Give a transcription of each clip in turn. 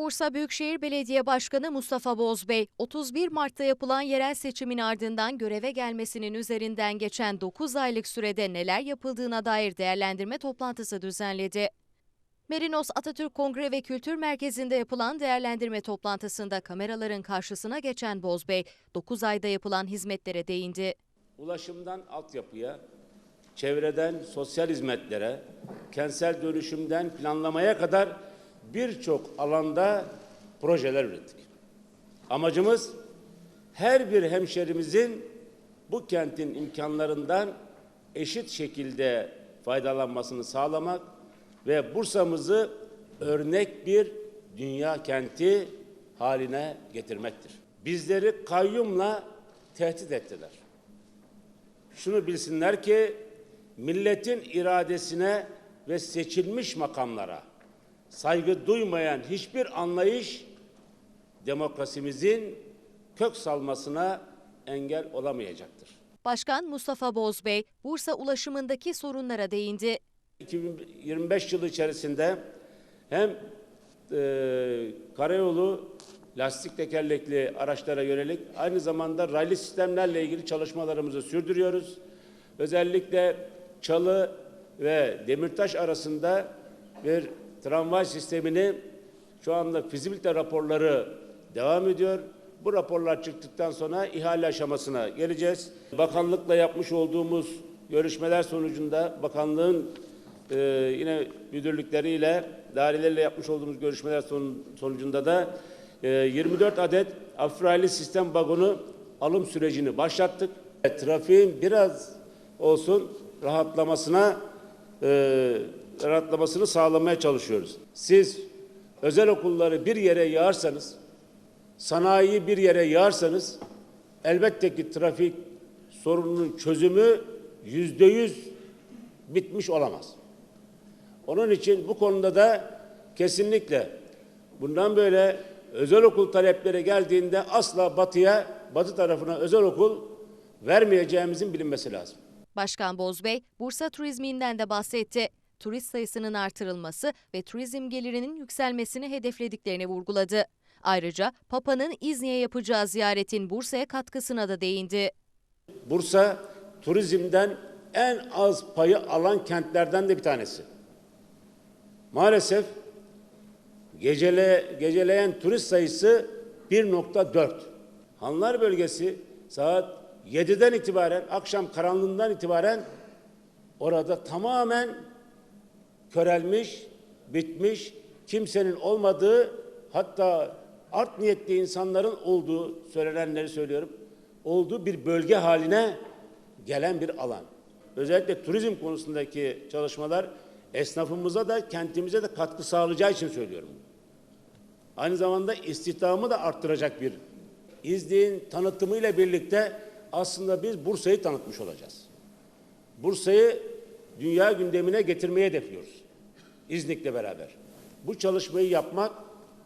Bursa Büyükşehir Belediye Başkanı Mustafa Bozbey, 31 Mart'ta yapılan yerel seçimin ardından göreve gelmesinin üzerinden geçen 9 aylık sürede neler yapıldığına dair değerlendirme toplantısı düzenledi. Merinos Atatürk Kongre ve Kültür Merkezi'nde yapılan değerlendirme toplantısında kameraların karşısına geçen Bozbey, 9 ayda yapılan hizmetlere değindi. Ulaşımdan altyapıya, çevreden sosyal hizmetlere, kentsel dönüşümden planlamaya kadar birçok alanda projeler ürettik. Amacımız her bir hemşerimizin bu kentin imkanlarından eşit şekilde faydalanmasını sağlamak ve Bursa'mızı örnek bir dünya kenti haline getirmektir. Bizleri kayyumla tehdit ettiler şunu bilsinler ki milletin iradesine ve seçilmiş makamlara saygı duymayan hiçbir anlayış demokrasimizin kök salmasına engel olamayacaktır. Başkan Mustafa Bozbey, Bursa ulaşımındaki sorunlara değindi. 2025 yılı içerisinde hem e, karayolu lastik tekerlekli araçlara yönelik aynı zamanda raylı sistemlerle ilgili çalışmalarımızı sürdürüyoruz. Özellikle Çalı ve Demirtaş arasında bir tramvay sistemini şu anda fizibilite raporları devam ediyor. Bu raporlar çıktıktan sonra ihale aşamasına geleceğiz. Bakanlıkla yapmış olduğumuz görüşmeler sonucunda bakanlığın e, yine müdürlükleriyle, dairelerle yapmış olduğumuz görüşmeler son- sonucunda da e, 24 adet afraylı sistem vagonu alım sürecini başlattık. Trafiğin biraz olsun rahatlamasına e, rahatlamasını sağlamaya çalışıyoruz. Siz özel okulları bir yere yağarsanız, sanayiyi bir yere yağarsanız elbette ki trafik sorununun çözümü yüzde yüz bitmiş olamaz. Onun için bu konuda da kesinlikle bundan böyle özel okul talepleri geldiğinde asla batıya, batı tarafına özel okul vermeyeceğimizin bilinmesi lazım. Başkan Bozbey, Bursa turizminden de bahsetti. Turist sayısının artırılması ve turizm gelirinin yükselmesini hedeflediklerini vurguladı. Ayrıca Papa'nın İzni'ye yapacağı ziyaretin Bursa'ya katkısına da değindi. Bursa turizmden en az payı alan kentlerden de bir tanesi. Maalesef gecele, geceleyen turist sayısı 1.4. Hanlar bölgesi saat 7'den itibaren, akşam karanlığından itibaren orada tamamen körelmiş, bitmiş, kimsenin olmadığı hatta art niyetli insanların olduğu söylenenleri söylüyorum. Olduğu bir bölge haline gelen bir alan. Özellikle turizm konusundaki çalışmalar esnafımıza da kentimize de katkı sağlayacağı için söylüyorum. Aynı zamanda istihdamı da arttıracak bir İznik'in tanıtımıyla birlikte aslında biz Bursa'yı tanıtmış olacağız. Bursa'yı dünya gündemine getirmeye hedefliyoruz. İznik'le beraber. Bu çalışmayı yapmak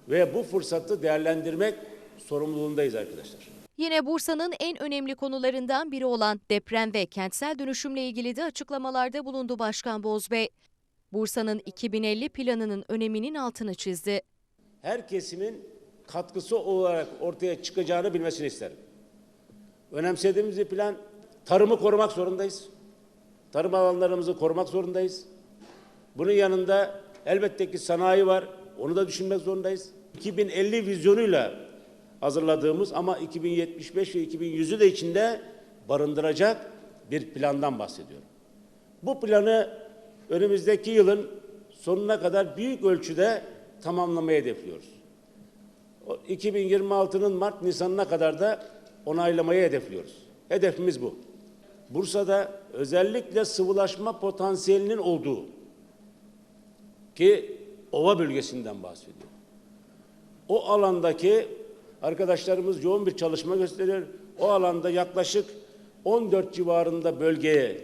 ve bu fırsatı değerlendirmek sorumluluğundayız arkadaşlar. Yine Bursa'nın en önemli konularından biri olan deprem ve kentsel dönüşümle ilgili de açıklamalarda bulundu Başkan Bozbey. Bursa'nın 2050 planının öneminin altını çizdi. her kesimin katkısı olarak ortaya çıkacağını bilmesini isterim. Önemsediğimiz bir plan tarımı korumak zorundayız. Tarım alanlarımızı korumak zorundayız. Bunun yanında elbette ki sanayi var. Onu da düşünmek zorundayız. 2050 vizyonuyla hazırladığımız ama 2075 ve 2100'ü de içinde barındıracak bir plandan bahsediyorum. Bu planı önümüzdeki yılın sonuna kadar büyük ölçüde tamamlamayı hedefliyoruz. O 2026'nın Mart Nisan'ına kadar da onaylamayı hedefliyoruz. Hedefimiz bu. Bursa'da özellikle sıvılaşma potansiyelinin olduğu ki ova bölgesinden bahsediyor. O alandaki arkadaşlarımız yoğun bir çalışma gösteriyor. O alanda yaklaşık 14 civarında bölgeye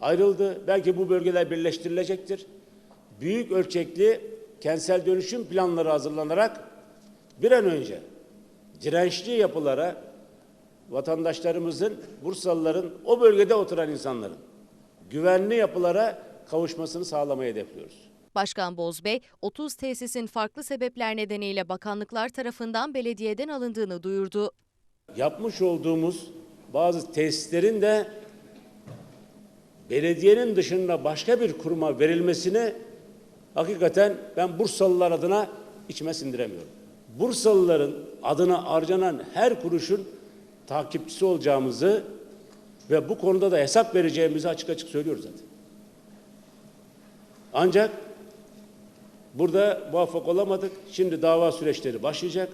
ayrıldı. Belki bu bölgeler birleştirilecektir. Büyük ölçekli kentsel dönüşüm planları hazırlanarak bir an önce dirençli yapılara vatandaşlarımızın, Bursalıların, o bölgede oturan insanların güvenli yapılara kavuşmasını sağlamayı hedefliyoruz. Başkan Bozbey, 30 tesisin farklı sebepler nedeniyle bakanlıklar tarafından belediyeden alındığını duyurdu. Yapmış olduğumuz bazı tesislerin de belediyenin dışında başka bir kuruma verilmesini hakikaten ben Bursalılar adına içime sindiremiyorum. Bursalıların adına harcanan her kuruşun takipçisi olacağımızı ve bu konuda da hesap vereceğimizi açık açık söylüyoruz zaten. Ancak burada muvaffak olamadık. Şimdi dava süreçleri başlayacak.